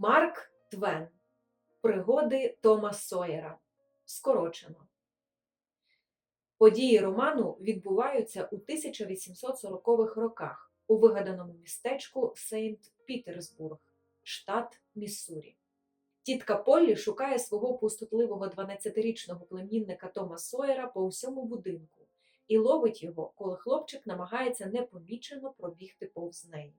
Марк Твен. Пригоди Тома Сойера. Скорочено. Події роману відбуваються у 1840-х роках у вигаданому містечку Сейнт Пітерсбург, штат Міссурі. Тітка Поллі шукає свого пустотливого 12-річного племінника Тома Сойера по всьому будинку і ловить його, коли хлопчик намагається непомічено пробігти повз неї.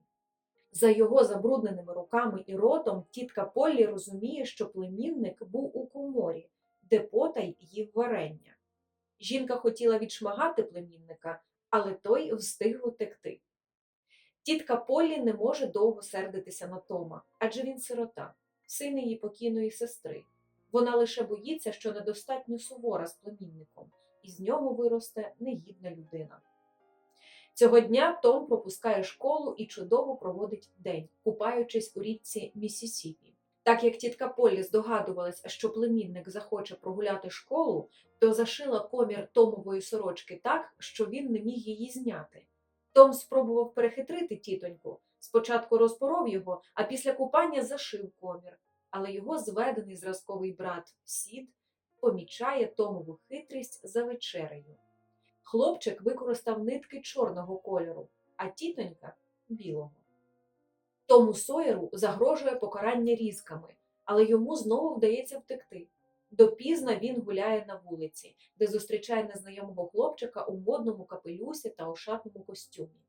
За його забрудненими руками і ротом тітка Поллі розуміє, що племінник був у коморі, де потай їв варення. Жінка хотіла відшмагати племінника, але той встиг утекти. Тітка Поллі не може довго сердитися на Тома, адже він сирота, син її покійної сестри. Вона лише боїться, що недостатньо сувора з племінником, і з нього виросте негідна людина. Цього дня Том пропускає школу і чудово проводить день, купаючись у річці Міссісіпі. Так як тітка Поллі здогадувалась, що племінник захоче прогуляти школу, то зашила комір Томової сорочки так, що він не міг її зняти. Том спробував перехитрити тітоньку, спочатку розпоров його, а після купання зашив комір. Але його зведений зразковий брат Сід помічає Томову хитрість за вечерею. Хлопчик використав нитки чорного кольору, а тітонька білого. Тому Сойеру загрожує покарання різками, але йому знову вдається втекти. Допізна він гуляє на вулиці, де зустрічає незнайомого хлопчика у модному капелюсі та ошатному костюмі.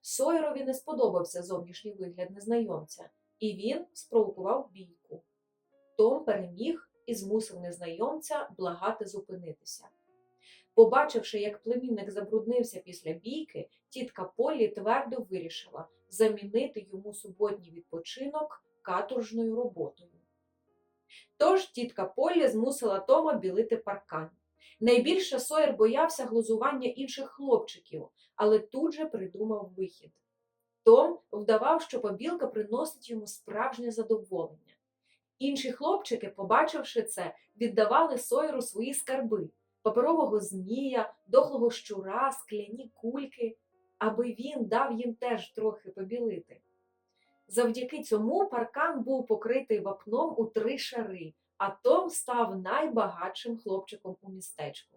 Сойерові не сподобався зовнішній вигляд незнайомця, і він спровокував бійку. Том переміг і змусив незнайомця благати зупинитися. Побачивши, як племінник забруднився після бійки, тітка Полі твердо вирішила замінити йому суботній відпочинок каторжною роботою. Тож тітка Полі змусила Тома білити паркан. Найбільше Сойер боявся глузування інших хлопчиків, але тут же придумав вихід. Том вдавав, що побілка приносить йому справжнє задоволення. Інші хлопчики, побачивши це, віддавали Сойеру свої скарби паперового змія, дохлого щура, скляні кульки, аби він дав їм теж трохи побілити. Завдяки цьому паркан був покритий вапном у три шари, а Том став найбагатшим хлопчиком у містечку.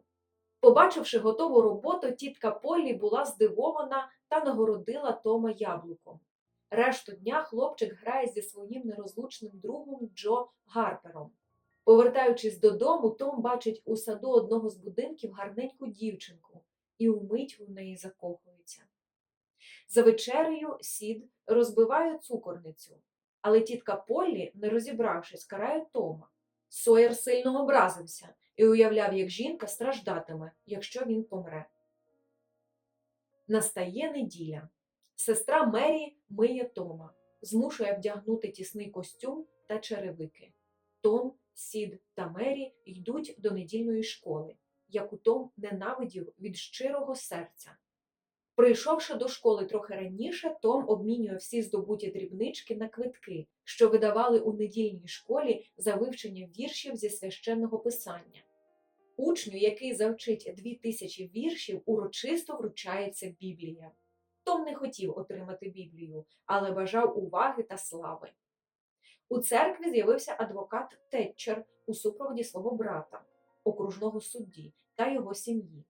Побачивши готову роботу, тітка Полі була здивована та нагородила Тома яблуком. Решту дня хлопчик грає зі своїм нерозлучним другом Джо Гарпером. Повертаючись додому, Том бачить у саду одного з будинків гарненьку дівчинку і умить у неї закохується. За вечерею сід розбиває цукорницю, але тітка Поллі, не розібравшись, карає Тома. Сойер сильно образився і уявляв, як жінка страждатиме, якщо він помре. Настає неділя. Сестра Мері миє Тома, змушує вдягнути тісний костюм та черевики. Том, Сід та Мері йдуть до недільної школи, яку Том ненавидів від щирого серця. Прийшовши до школи трохи раніше, Том обмінює всі здобуті дрібнички на квитки, що видавали у недільній школі за вивчення віршів зі священного писання. Учню, який завчить дві тисячі віршів, урочисто вручається Біблія. Том не хотів отримати Біблію, але бажав уваги та слави. У церкві з'явився адвокат Тетчер у супроводі свого брата, окружного судді та його сім'ї.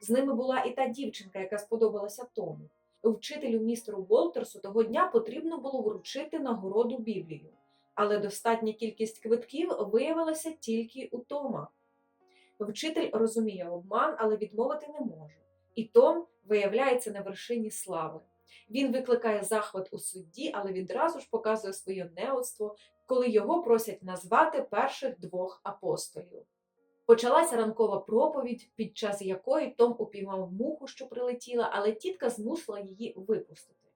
З ними була і та дівчинка, яка сподобалася Тому. Вчителю містеру Волтерсу того дня потрібно було вручити нагороду Біблію, але достатня кількість квитків виявилася тільки у Тома. Вчитель розуміє обман, але відмовити не може. І Том виявляється на вершині слави. Він викликає захват у судді, але відразу ж показує своє неоцтво, коли його просять назвати перших двох апостолів. Почалася ранкова проповідь, під час якої Том упіймав муху, що прилетіла, але тітка змусила її випустити.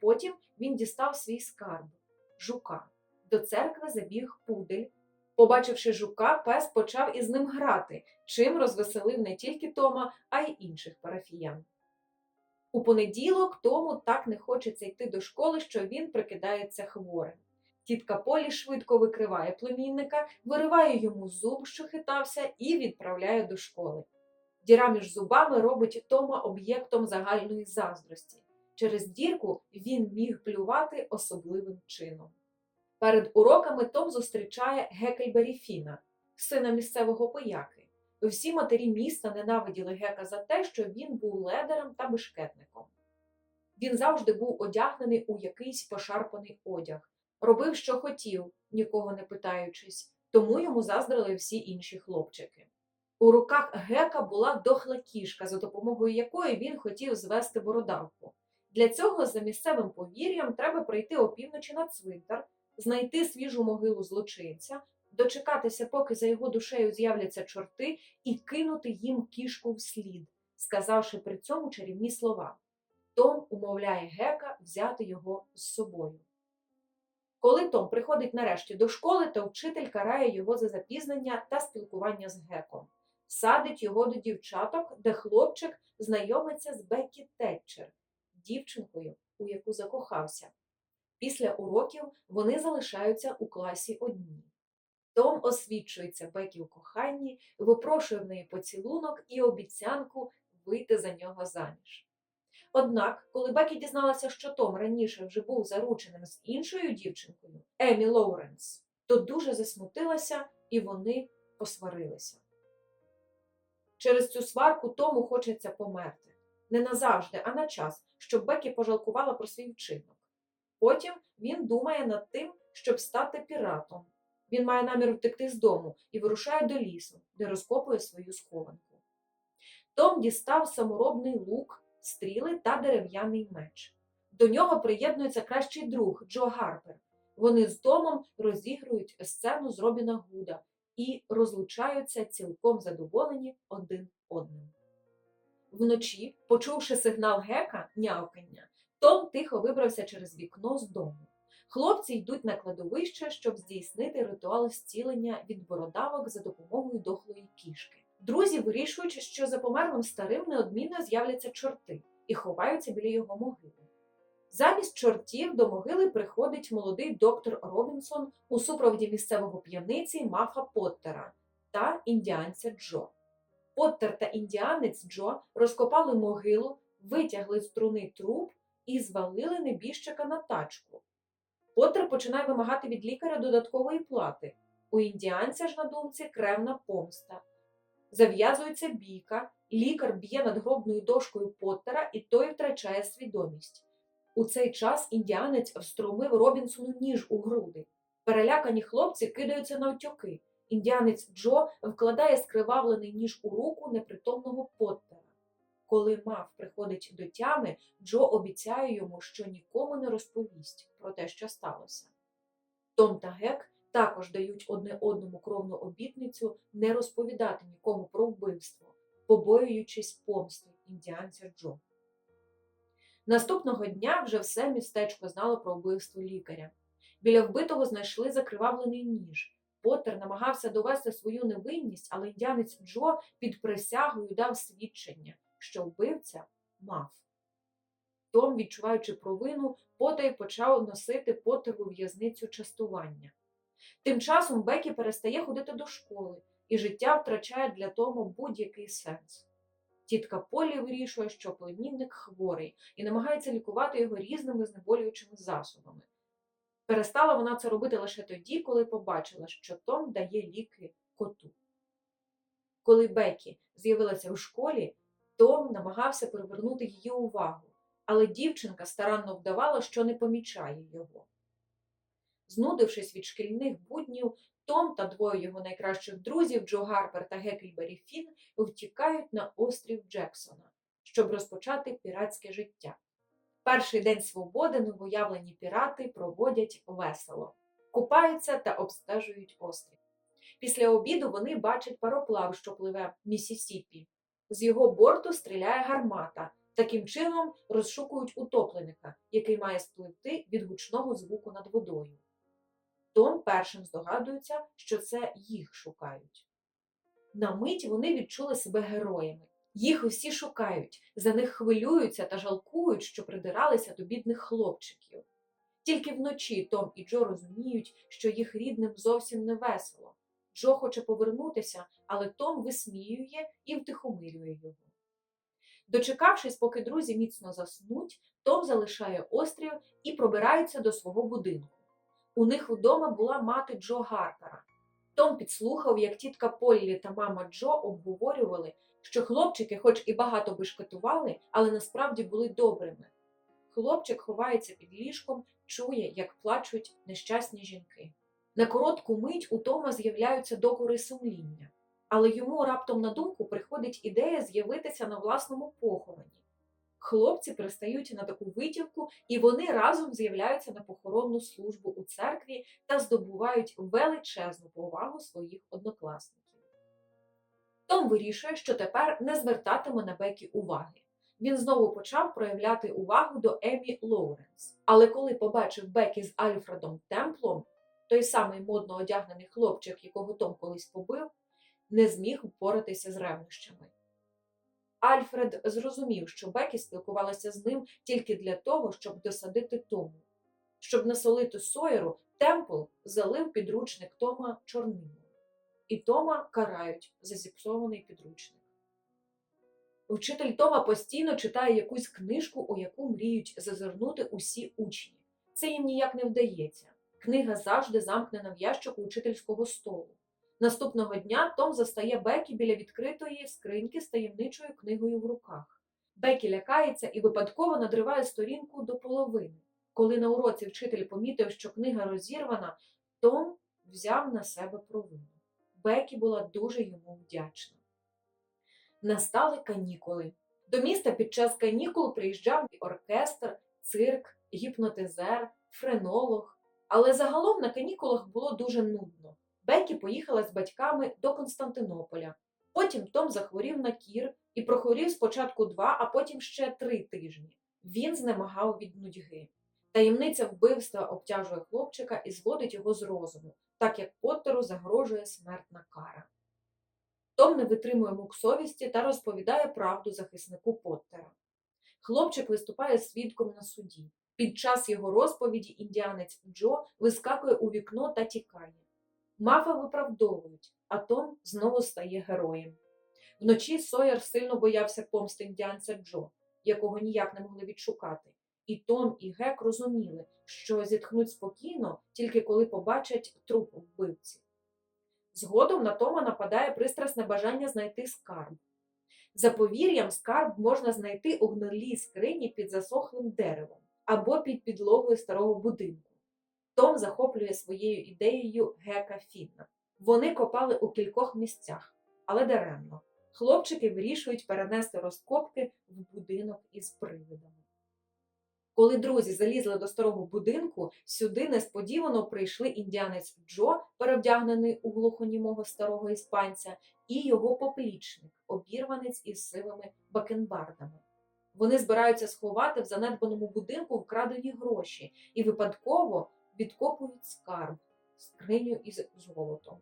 Потім він дістав свій скарб жука. До церкви забіг пудель. Побачивши жука, пес почав із ним грати, чим розвеселив не тільки Тома, а й інших парафіян. У понеділок Тому так не хочеться йти до школи, що він прикидається хворим. Тітка Полі швидко викриває племінника, вириває йому зуб, що хитався, і відправляє до школи. Діра між зубами робить Тома об'єктом загальної заздрості. Через дірку він міг плювати особливим чином. Перед уроками Том зустрічає Гекельбері Фіна, сина місцевого пояки. Всі матері міста ненавиділи Гека за те, що він був ледером та бешкетником. Він завжди був одягнений у якийсь пошарпаний одяг, робив, що хотів, нікого не питаючись, тому йому заздрили всі інші хлопчики. У руках Гека була дохла кішка, за допомогою якої він хотів звести бородавку. Для цього, за місцевим повір'ям, треба прийти опівночі на цвинтар, знайти свіжу могилу злочинця, дочекатися, поки за його душею з'являться чорти, і кинути їм кішку вслід, сказавши при цьому чарівні слова. Том умовляє Гека взяти його з собою. Коли Том приходить нарешті до школи, то вчитель карає його за запізнення та спілкування з Геком, садить його до дівчаток, де хлопчик знайомиться з Беккі Тетчер, дівчинкою, у яку закохався. Після уроків вони залишаються у класі одні. Том освічується Бекі у коханні, випрошує в неї поцілунок і обіцянку вийти за нього заміж. Однак, коли Бекі дізналася, що Том раніше вже був зарученим з іншою дівчинкою, Емі Лоуренс, то дуже засмутилася і вони посварилися. Через цю сварку Тому хочеться померти. Не назавжди, а на час, щоб Бекі пожалкувала про свій вчинок. Потім він думає над тим, щоб стати піратом. Він має намір втекти з дому і вирушає до лісу, де розкопує свою схованку. Том дістав саморобний лук, стріли та дерев'яний меч. До нього приєднується кращий друг Джо Гарпер. Вони з Томом розігрують сцену з Робіна Гуда і розлучаються цілком задоволені один одним. Вночі, почувши сигнал гека, нявкання, Том тихо вибрався через вікно з дому. Хлопці йдуть на кладовище, щоб здійснити ритуал зцілення від бородавок за допомогою дохлої кішки. Друзі вирішують, що за померлим старим неодмінно з'являться чорти і ховаються біля його могили. Замість чортів до могили приходить молодий доктор Робінсон у супроводі місцевого п'яниці Мафа Поттера та індіанця Джо. Поттер та індіанець Джо розкопали могилу, витягли з труни труп і звалили небіжчика на тачку. Поттер починає вимагати від лікаря додаткової плати. У індіанця ж на думці кревна помста. Зав'язується бійка, лікар б'є надгробною дошкою Поттера, і той втрачає свідомість. У цей час індіанець встромив Робінсону ніж у груди. Перелякані хлопці кидаються на утюки. Індіанець Джо вкладає скривавлений ніж у руку непритомного Поттера. Коли мав приходить до тями, Джо обіцяє йому, що нікому не розповість про те, що сталося. Том та Гек також дають одне одному кровну обітницю не розповідати нікому про вбивство, побоюючись помсти індіанця Джо. Наступного дня вже все містечко знало про вбивство лікаря. Біля вбитого знайшли закривавлений ніж. Поттер намагався довести свою невинність, але індіанець Джо під присягою дав свідчення, що вбивця мав. Том, відчуваючи провину, потай почав носити Поттеру в'язницю частування. Тим часом Бекі перестає ходити до школи, і життя втрачає для Тома будь-який сенс. Тітка Полі вирішує, що племінник хворий і намагається лікувати його різними знеболюючими засобами. Перестала вона це робити лише тоді, коли побачила, що Том дає ліки коту. Коли Бекі з'явилася в школі, Том намагався привернути її увагу, але дівчинка старанно вдавала, що не помічає його. Знудившись від шкільних буднів, Том та двоє його найкращих друзів Джо Гарпер та Гекельбері Фін втікають на острів Джексона, щоб розпочати піратське життя. Перший день свободи новоявлені пірати проводять весело, купаються та обстежують острів. Після обіду вони бачать пароплав, що пливе Місісіпі. З його борту стріляє гармата. Таким чином розшукують утопленика, який має спливти від гучного звуку над водою. Том першим здогадується, що це їх шукають. На мить вони відчули себе героями. Їх усі шукають, за них хвилюються та жалкують, що придиралися до бідних хлопчиків. Тільки вночі Том і Джо розуміють, що їх рідним зовсім не весело. Джо хоче повернутися, але Том висміює і втихомирює його. Дочекавшись, поки друзі міцно заснуть, Том залишає острів і пробирається до свого будинку. У них удома була мати Джо Гарпера. Том підслухав, як тітка Поллі та мама Джо обговорювали, що хлопчики, хоч і багато бешкетували, але насправді були добрими. Хлопчик ховається під ліжком, чує, як плачуть нещасні жінки. На коротку мить у Тома з'являються докори сумління, але йому раптом на думку приходить ідея з'явитися на власному похороні. Хлопці пристають на таку витівку, і вони разом з'являються на похоронну службу у церкві та здобувають величезну повагу своїх однокласників. Том вирішує, що тепер не звертатиме на Бекі уваги. Він знову почав проявляти увагу до Емі Лоуренс. Але коли побачив Бекі з Альфредом Темплом, той самий модно одягнений хлопчик, якого Том колись побив, не зміг впоратися з ревнощами. Альфред зрозумів, що Бекі спілкувалася з ним тільки для того, щоб досадити Тому. Щоб насолити Сойеру, Темпл залив підручник Тома чорнилом. І Тома карають за зіпсований підручник. Вчитель Тома постійно читає якусь книжку, у яку мріють зазирнути усі учні. Це їм ніяк не вдається. Книга завжди замкнена в ящику учительського столу. Наступного дня Том застає Бекі біля відкритої скриньки з таємничою книгою в руках. Бекі лякається і випадково надриває сторінку до половини. Коли на уроці вчитель помітив, що книга розірвана, Том взяв на себе провину. Бекі була дуже йому вдячна. Настали канікули. До міста під час канікул приїжджав оркестр, цирк, гіпнотизер, френолог. Але загалом на канікулах було дуже нудно. Бекі поїхала з батьками до Константинополя. Потім Том захворів на кір і прохворів спочатку два, а потім ще три тижні. Він знемагав від нудьги. Таємниця вбивства обтяжує хлопчика і зводить його з розуму, так як Поттеру загрожує смертна кара. Том не витримує мук совісті та розповідає правду захиснику Поттера. Хлопчик виступає свідком на суді. Під час його розповіді індіанець Джо вискакує у вікно та тікає. Мафа виправдовують, а Том знову стає героєм. Вночі Сойер сильно боявся помсти індіанця Джо, якого ніяк не могли відшукати. І Том і Гек розуміли, що зітхнуть спокійно, тільки коли побачать труп вбивці. Згодом на Тома нападає пристрасне бажання знайти скарб. За повір'ям, скарб можна знайти у гнилій скрині під засохлим деревом або під підлогою старого будинку. Том захоплює своєю ідеєю Гека Фінна. Вони копали у кількох місцях, але даремно. Хлопчики вирішують перенести розкопки в будинок із привидами. Коли друзі залізли до старого будинку, сюди несподівано прийшли індіанець Джо, перевдягнений у глухонімого старого іспанця, і його поплічник, обірванець із сивими бакенбардами. Вони збираються сховати в занедбаному будинку вкрадені гроші і випадково відкопують скарб, скриню із золотом.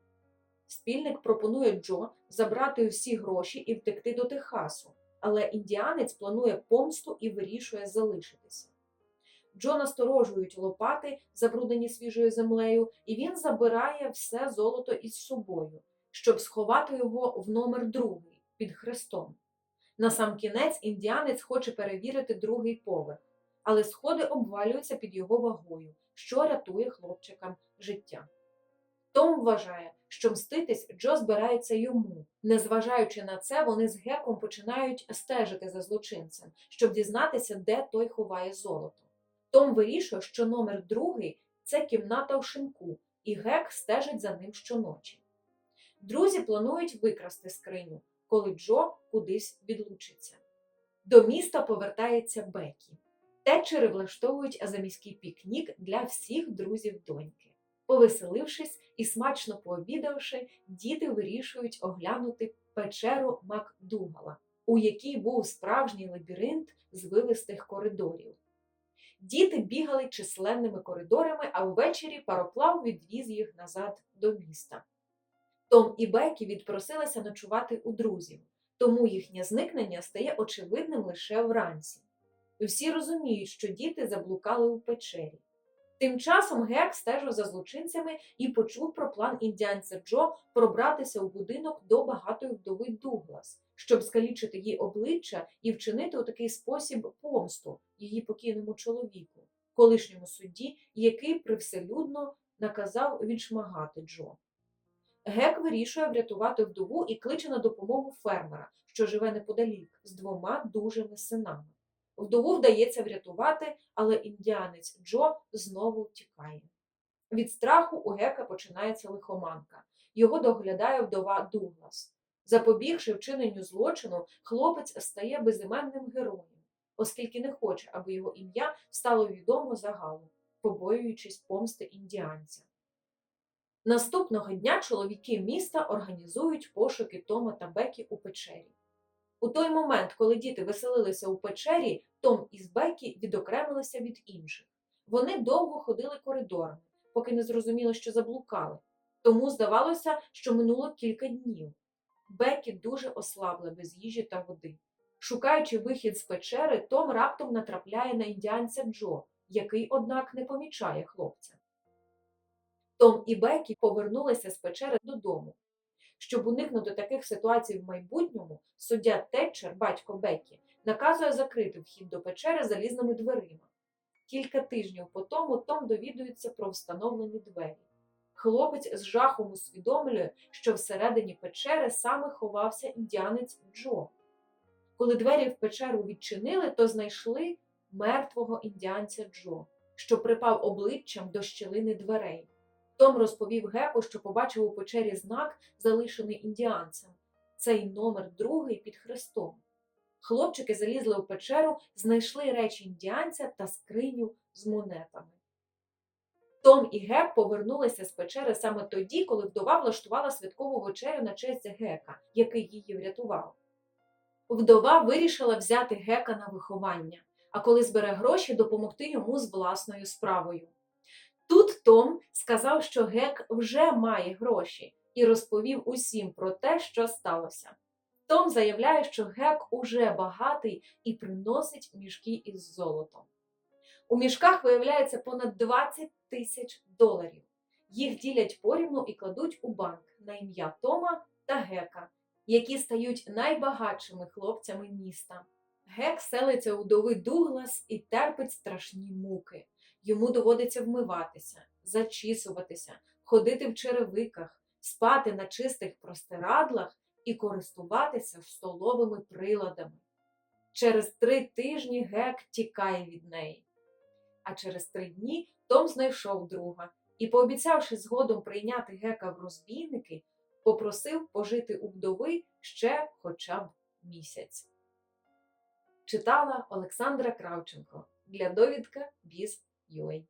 Спільник пропонує Джо забрати всі гроші і втекти до Техасу, але індіанець планує помсту і вирішує залишитися. Джо насторожують лопати, забруднені свіжою землею, і він забирає все золото із собою, щоб сховати його в номер другий під хрестом. Насамкінець індіанець хоче перевірити другий поверх, але сходи обвалюються під його вагою, що рятує хлопчикам життя. Том вважає, що мститись Джо збирається йому. Незважаючи на це, вони з геком починають стежити за злочинцем, щоб дізнатися, де той ховає золото. Том вирішує, що номер другий це кімната в шинку, і гек стежить за ним щоночі. Друзі планують викрасти скриню, коли Джо кудись відлучиться. До міста повертається Бекі. Тетчери влаштовують заміський пікнік для всіх друзів доньки. Повеселившись і смачно пообідавши, діти вирішують оглянути печеру Макдугала, у якій був справжній лабіринт з вивистих коридорів. Діти бігали численними коридорами, а ввечері пароплав відвіз їх назад до міста. Том і Бекі відпросилися ночувати у друзів, тому їхнє зникнення стає очевидним лише вранці. Всі розуміють, що діти заблукали у печері. Тим часом Гек стежив за злочинцями і почув про план індіанця Джо пробратися у будинок до багатої вдови Дуглас, щоб скалічити їй обличчя і вчинити у такий спосіб помсту її покійному чоловіку, колишньому судді, який привселюдно наказав відшмагати Джо. Гек вирішує врятувати вдову і кличе на допомогу фермера, що живе неподалік, з двома дужими синами. Вдову вдається врятувати, але індіанець Джо знову втікає. Від страху у Гека починається лихоманка. Його доглядає вдова Дуглас. Запобігши вчиненню злочину, хлопець стає безіменним героєм, оскільки не хоче, аби його ім'я стало відомо загалом, побоюючись помсти індіанця. Наступного дня чоловіки міста організують пошуки Тома та Бекі у печері. У той момент, коли діти веселилися у печері, Том із Бекі відокремилися від інших. Вони довго ходили коридорами, поки не зрозуміли, що заблукали. Тому здавалося, що минуло кілька днів. Бекі дуже ослабла без їжі та води. Шукаючи вихід з печери, Том раптом натрапляє на індіанця Джо, який, однак, не помічає хлопця. Том і Бекі повернулися з печери додому. Щоб уникнути таких ситуацій в майбутньому, суддя Тетчер, батько Бекі, наказує закрити вхід до печери залізними дверима. Кілька тижнів по тому Том довідується про встановлені двері. Хлопець з жахом усвідомлює, що всередині печери саме ховався індіанець Джо. Коли двері в печеру відчинили, то знайшли мертвого індіанця Джо, що припав обличчям до щілини дверей. Том розповів Геку, що побачив у печері знак, залишений індіанцем. Цей номер другий під хрестом. Хлопчики залізли у печеру, знайшли речі індіанця та скриню з монетами. Том і Гек повернулися з печери саме тоді, коли вдова влаштувала святкову вечерю на честь Гека, який її врятував. Вдова вирішила взяти Гека на виховання, а коли збере гроші, допомогти йому з власною справою. Тут Том сказав, що Гек вже має гроші, і розповів усім про те, що сталося. Том заявляє, що Гек уже багатий і приносить мішки із золотом. У мішках виявляється понад 20 тисяч доларів. Їх ділять порівну і кладуть у банк на ім'я Тома та Гека, які стають найбагатшими хлопцями міста. Гек селиться у дови Дуглас і терпить страшні муки. Йому доводиться вмиватися, зачісуватися, ходити в черевиках, спати на чистих простирадлах і користуватися столовими приладами. Через три тижні Гек тікає від неї. А через три дні Том знайшов друга і, пообіцявши згодом прийняти Гека в розбійники, попросив пожити у вдови ще хоча б місяць. Читала Олександра Кравченко для довідка Біз Yui